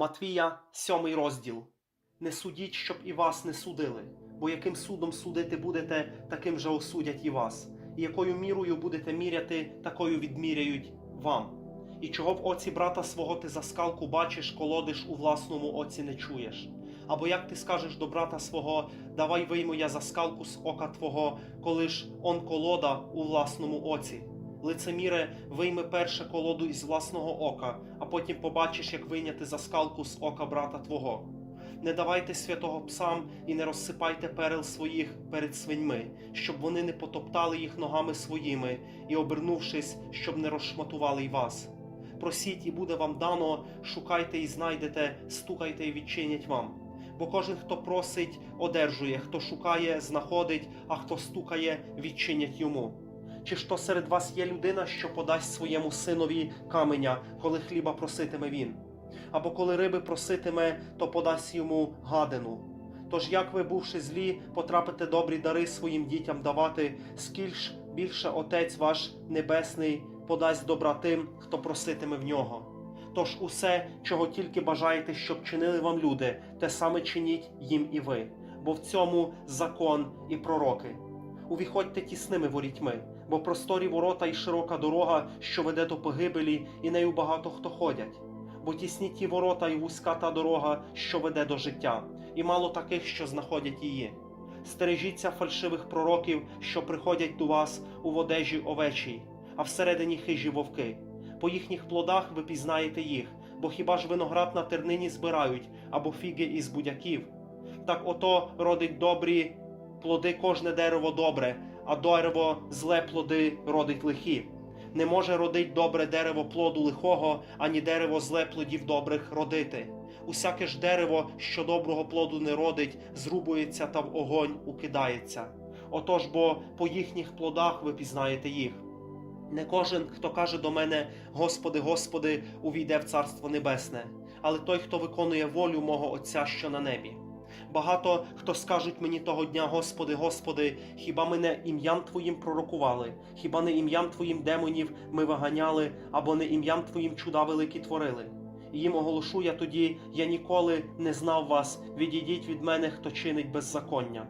Матвія, сьомий розділ. Не судіть, щоб і вас не судили, бо яким судом судити будете, таким же осудять і вас, і якою мірою будете міряти, такою відміряють вам. І чого в оці брата свого ти за скалку бачиш, колодиш у власному оці не чуєш. Або як ти скажеш до брата свого, давай вийму я за скалку з ока твого, коли ж он колода у власному оці. Лицеміре, вийми перше колоду із власного ока, а потім побачиш, як вийняти за скалку з ока брата твого. Не давайте святого псам і не розсипайте перел своїх перед свиньми, щоб вони не потоптали їх ногами своїми, і, обернувшись, щоб не розшматували й вас. Просіть, і буде вам дано, шукайте і знайдете, стукайте і відчинять вам. Бо кожен, хто просить, одержує, хто шукає, знаходить, а хто стукає, відчинять йому. Чи ж то серед вас є людина, що подасть своєму синові каменя, коли хліба проситиме він? Або коли риби проситиме, то подасть йому гадину. Тож як ви, бувши злі, потрапите добрі дари своїм дітям давати, скільки більше Отець ваш Небесний подасть добра тим, хто проситиме в нього. Тож усе, чого тільки бажаєте, щоб чинили вам люди, те саме чиніть їм і ви, бо в цьому закон і пророки. Увіходьте тісними ворітьми, бо просторі ворота і широка дорога, що веде до погибелі, і нею багато хто ходять. Бо тісні ті ворота і вузька та дорога, що веде до життя, і мало таких, що знаходять її. Стережіться фальшивих пророків, що приходять до вас у водежі овечій, а всередині хижі вовки. По їхніх плодах ви пізнаєте їх, бо хіба ж виноград на тернині збирають або фіги із будяків? Так ото родить добрі плоди кожне дерево добре, а дерево зле плоди родить лихі. Не може родить добре дерево плоду лихого, ані дерево зле плодів добрих родити. Усяке ж дерево, що доброго плоду не родить, зрубується та в огонь укидається. Отож бо по їхніх плодах ви пізнаєте їх. Не кожен, хто каже до мене, Господи, Господи, увійде в Царство Небесне, але той, хто виконує волю мого Отця, що на небі. Багато хто скажуть мені того дня, Господи, Господи, хіба ми не ім'ям Твоїм пророкували, хіба не ім'ям Твоїм демонів ми виганяли, або не ім'ям Твоїм чуда великі творили? І їм оголошу я тоді, я ніколи не знав вас, відійдіть від мене, хто чинить беззаконня.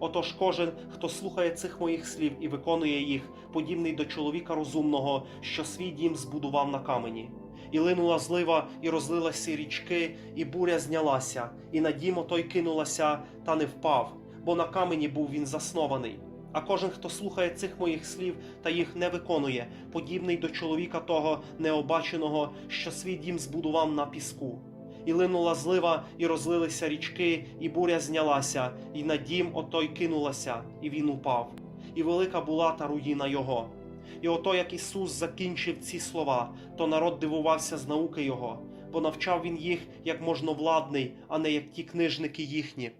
Отож кожен, хто слухає цих моїх слів і виконує їх, подібний до чоловіка розумного, що свій дім збудував на камені. І линула злива, і розлилася річки, і буря знялася, і на дім отой кинулася, та не впав, бо на камені був він заснований. А кожен, хто слухає цих моїх слів та їх не виконує, подібний до чоловіка того необаченого, що свій дім збудував на піску. І линула злива, і розлилися річки, і буря знялася, і на дім отой кинулася, і він упав. І велика була та руїна його. І ото як Ісус закінчив ці слова, то народ дивувався з науки Його, бо навчав він їх як можновладний, а не як ті книжники їхні.